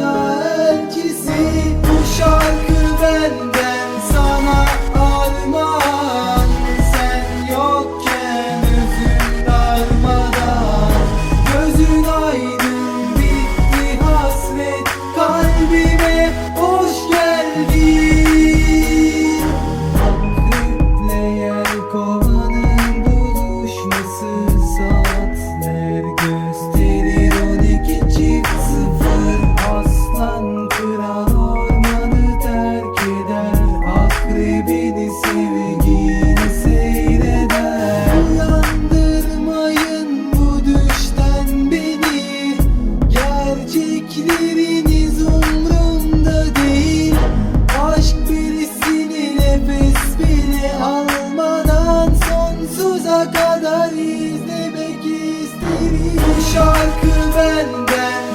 your sonsuza kadar izlemek isterim. Bu şarkı benden.